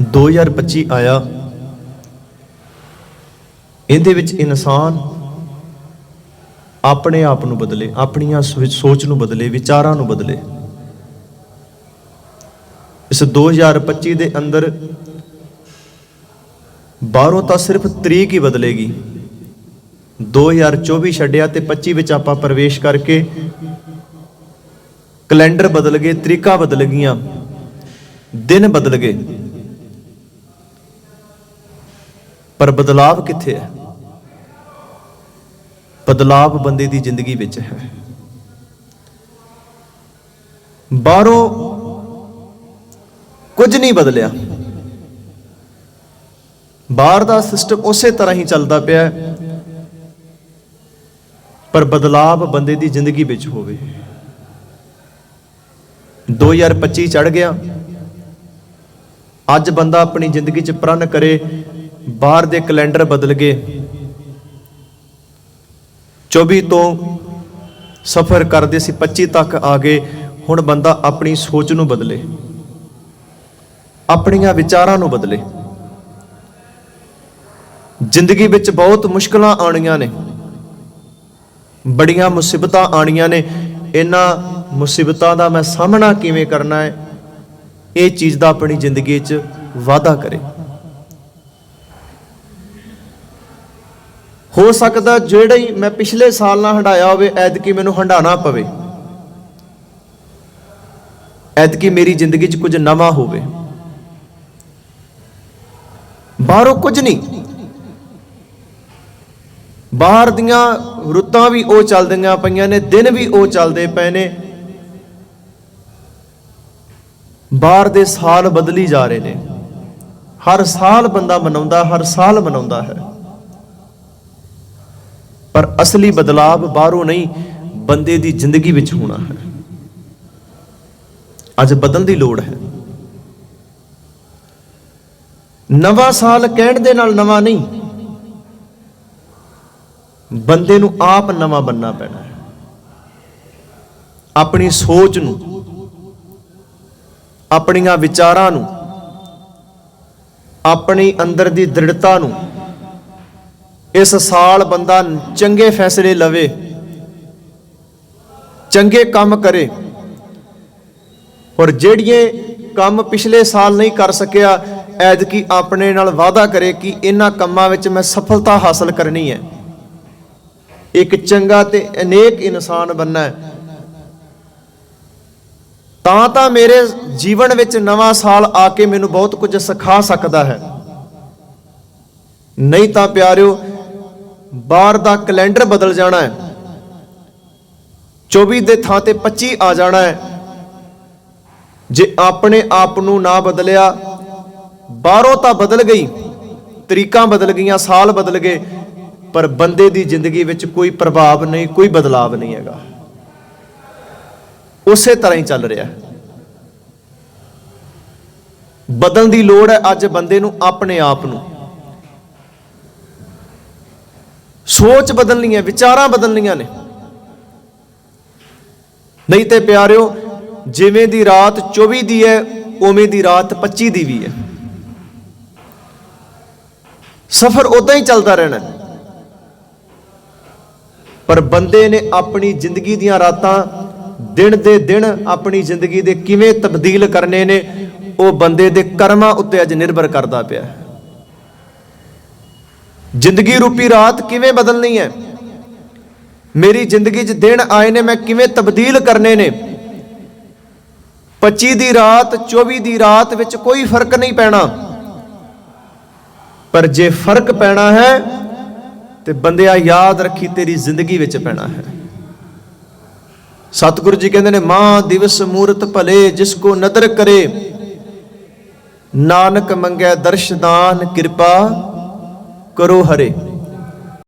2025 ਆਇਆ। ਇਹਦੇ ਵਿੱਚ ਇਨਸਾਨ ਆਪਣੇ ਆਪ ਨੂੰ ਬਦਲੇ, ਆਪਣੀਆਂ ਸੋਚ- ਸੋਚ ਨੂੰ ਬਦਲੇ, ਵਿਚਾਰਾਂ ਨੂੰ ਬਦਲੇ। ਇਸ 2025 ਦੇ ਅੰਦਰ ਬਾਹਰੋਂ ਤਾਂ ਸਿਰਫ ਤਰੀਕ ਹੀ ਬਦਲੇਗੀ। 2024 ਛੱਡਿਆ ਤੇ 25 ਵਿੱਚ ਆਪਾਂ ਪ੍ਰਵੇਸ਼ ਕਰਕੇ ਕੈਲੰਡਰ ਬਦਲ ਗਏ, ਤਰੀਕਾਂ ਬਦਲ ਗਈਆਂ, ਦਿਨ ਬਦਲ ਗਏ। ਪਰ ਬਦਲਾਵ ਕਿੱਥੇ ਹੈ? ਬਦਲਾਵ ਬੰਦੇ ਦੀ ਜ਼ਿੰਦਗੀ ਵਿੱਚ ਹੈ। ਬਾਹਰੋਂ ਕੁਝ ਨਹੀਂ ਬਦਲਿਆ। ਬਾਹਰ ਦਾ ਸਿਸਟਮ ਉਸੇ ਤਰ੍ਹਾਂ ਹੀ ਚੱਲਦਾ ਪਿਆ ਹੈ। ਪਰ ਬਦਲਾਵ ਬੰਦੇ ਦੀ ਜ਼ਿੰਦਗੀ ਵਿੱਚ ਹੋਵੇ। 2025 ਚੜ ਗਿਆ। ਅੱਜ ਬੰਦਾ ਆਪਣੀ ਜ਼ਿੰਦਗੀ 'ਚ ਪ੍ਰਣ ਕਰੇ। ਬਾਹਰ ਦੇ ਕੈਲੰਡਰ ਬਦਲ ਗਏ। 24 ਤੋਂ ਸਫ਼ਰ ਕਰਦੇ ਸੀ 25 ਤੱਕ ਆ ਗਏ। ਹੁਣ ਬੰਦਾ ਆਪਣੀ ਸੋਚ ਨੂੰ ਬਦਲੇ, ਆਪਣੀਆਂ ਵਿਚਾਰਾਂ ਨੂੰ ਬਦਲੇ। ਜ਼ਿੰਦਗੀ ਵਿੱਚ ਬਹੁਤ ਮੁਸ਼ਕਲਾਂ ਆਉਣੀਆਂ ਨੇ, ਬੜੀਆਂ ਮੁਸੀਬਤਾਂ ਆਣੀਆਂ ਨੇ। ਇਹਨਾਂ ਮੁਸੀਬਤਾਂ ਦਾ ਮੈਂ ਸਾਹਮਣਾ ਕਿਵੇਂ ਕਰਨਾ ਹੈ? ਇਹ ਚੀਜ਼ ਦਾ ਆਪਣੀ ਜ਼ਿੰਦਗੀ 'ਚ ਵਾਅਦਾ ਕਰੇ। ਹੋ ਸਕਦਾ ਜਿਹੜਾ ਹੀ ਮੈਂ ਪਿਛਲੇ ਸਾਲ ਨਾਲ ਹੰਡਾਇਆ ਹੋਵੇ, ਐਤਕੀ ਮੈਨੂੰ ਹੰਡਾਣਾ ਪਵੇ। ਐਤਕੀ ਮੇਰੀ ਜ਼ਿੰਦਗੀ 'ਚ ਕੁਝ ਨਵਾਂ ਹੋਵੇ। ਬਾਹਰੋਂ ਕੁਝ ਨਹੀਂ। ਬਾਹਰ ਦੀਆਂ ਰੁੱਤਾਂ ਵੀ ਉਹ ਚੱਲਦੀਆਂ ਪਈਆਂ ਨੇ, ਦਿਨ ਵੀ ਉਹ ਚੱਲਦੇ ਪਏ ਨੇ। ਬਾਹਰ ਦੇ ਸਾਲ ਬਦਲੀ ਜਾ ਰਹੇ ਨੇ। ਹਰ ਸਾਲ ਬੰਦਾ ਮਨਾਉਂਦਾ, ਹਰ ਸਾਲ ਮਨਾਉਂਦਾ ਹੈ। ਪਰ ਅਸਲੀ ਬਦਲਾਵ ਬਾਹਰੋਂ ਨਹੀਂ, ਬੰਦੇ ਦੀ ਜ਼ਿੰਦਗੀ ਵਿੱਚ ਹੋਣਾ ਹੈ। ਅੱਜ ਬਦਲਣ ਦੀ ਲੋੜ ਹੈ। ਨਵਾਂ ਸਾਲ ਕਹਿਣ ਦੇ ਨਾਲ ਨਵਾਂ ਨਹੀਂ। ਬੰਦੇ ਨੂੰ ਆਪ ਨਵਾਂ ਬੰਨਣਾ ਪੈਣਾ ਹੈ। ਆਪਣੀ ਸੋਚ ਨੂੰ, ਆਪਣੀਆਂ ਵਿਚਾਰਾਂ ਨੂੰ, ਆਪਣੀ ਅੰਦਰ ਦੀ ਦ੍ਰਿੜਤਾ ਨੂੰ ਇਸ ਸਾਲ ਬੰਦਾ ਚੰਗੇ ਫੈਸਲੇ ਲਵੇ, ਚੰਗੇ ਕੰਮ ਕਰੇ। ਔਰ ਜਿਹੜੀਏ ਕੰਮ ਪਿਛਲੇ ਸਾਲ ਨਹੀਂ ਕਰ ਸਕਿਆ, ਐਤਕੀ ਆਪਣੇ ਨਾਲ ਵਾਅਦਾ ਕਰੇ ਕਿ ਇਹਨਾਂ ਕੰਮਾਂ ਵਿੱਚ ਮੈਂ ਸਫਲਤਾ ਹਾਸਲ ਕਰਨੀ ਹੈ। ਇੱਕ ਚੰਗਾ ਤੇ ਅਨੇਕ ਇਨਸਾਨ ਬੰਨਾ ਹੈ ਤਾਂ ਤਾਂ ਮੇਰੇ ਜੀਵਨ ਵਿੱਚ ਨਵਾਂ ਸਾਲ ਆ ਕੇ ਮੈਨੂੰ ਬਹੁਤ ਕੁਝ ਸਿਖਾ ਸਕਦਾ ਹੈ। ਨਹੀਂ ਤਾਂ ਪਿਆਰਿਓ ਬਾਹਰ ਦਾ ਕੈਲੰਡਰ ਬਦਲ ਜਾਣਾ ਹੈ। 24 ਦੇ ਥਾਂ ਤੇ 25 ਆ ਜਾਣਾ ਹੈ। ਜੇ ਆਪਣੇ ਆਪ ਨੂੰ ਨਾ ਬਦਲਿਆ, ਬਾਹਰੋਂ ਤਾਂ ਬਦਲ ਗਈ, ਤਰੀਕਾਂ ਬਦਲ ਗਈਆਂ, ਸਾਲ ਬਦਲ ਗਏ, ਪਰ ਬੰਦੇ ਦੀ ਜ਼ਿੰਦਗੀ ਵਿੱਚ ਕੋਈ ਪ੍ਰਭਾਵ ਨਹੀਂ, ਕੋਈ ਬਦਲਾਵ ਨਹੀਂ ਹੈਗਾ। ਉਸੇ ਤਰ੍ਹਾਂ ਹੀ ਚੱਲ ਰਿਹਾ ਬਦਲਣ ਦੀ ਲੋੜ ਹੈ ਅੱਜ ਬੰਦੇ ਨੂੰ ਆਪਣੇ ਆਪ ਨੂੰ। ਸੋਚ ਬਦਲਣੀ ਹੈ ਵਿਚਾਰਾਂ ਬਦਲਣੀਆਂ ਨੇ। ਨਹੀਂ ਤੇ ਪਿਆਰਿਓ, ਜਿਵੇਂ ਦੀ ਰਾਤ 24 ਦੀ ਹੈ, ਉਵੇਂ ਦੀ ਰਾਤ 25 ਦੀ ਵੀ ਹੈ। ਸਫ਼ਰ ਉਦਾਂ ਹੀ ਚੱਲਦਾ ਰਹਿਣਾ ਪਰ ਬੰਦੇ ਨੇ ਆਪਣੀ ਜ਼ਿੰਦਗੀ ਦੀਆਂ ਰਾਤਾਂ ਦਿਨ ਦੇ ਦਿਨ ਆਪਣੀ ਜ਼ਿੰਦਗੀ ਦੇ ਕਿਵੇਂ ਤਬਦੀਲ ਕਰਨੇ ਨੇ, ਉਹ ਬੰਦੇ ਦੇ ਕਰਮਾਂ ਉੱਤੇ ਅੱਜ ਨਿਰਭਰ ਕਰਦਾ ਪਿਆ ਹੈ। ਜ਼ਿੰਦਗੀ ਰੂਪੀ ਰਾਤ ਕਿਵੇਂ ਬਦਲਣੀ ਹੈ? ਮੇਰੀ ਜ਼ਿੰਦਗੀ 'ਚ ਦਿਨ ਆਏ ਨੇ, ਮੈਂ ਕਿਵੇਂ ਤਬਦੀਲ ਕਰਨੇ ਨੇ? 25 ਦੀ ਰਾਤ 24 ਦੀ ਰਾਤ ਵਿੱਚ ਕੋਈ ਫ਼ਰਕ ਨਹੀਂ ਪੈਣਾ। ਪਰ ਜੇ ਫ਼ਰਕ ਪੈਣਾ ਹੈ, ਤੇ ਬੰਦਿਆ ਯਾਦ ਰੱਖੀ ਤੇਰੀ ਜ਼ਿੰਦਗੀ ਵਿੱਚ ਪੈਣਾ ਹੈ। ਸਤਿਗੁਰੂ ਜੀ ਕਹਿੰਦੇ ਨੇ, ਮਾਂ, ਦਿਵਸ ਮੂਰਤ ਭਲੇ, ਜਿਸ ਕੋ ਨਦਰ ਕਰੇ। ਨਾਨਕ ਮੰਗੈ ਦਰਸ਼ਦਾਨ ਕਿਰਪਾ ਕਰੋ ਹਰੇ।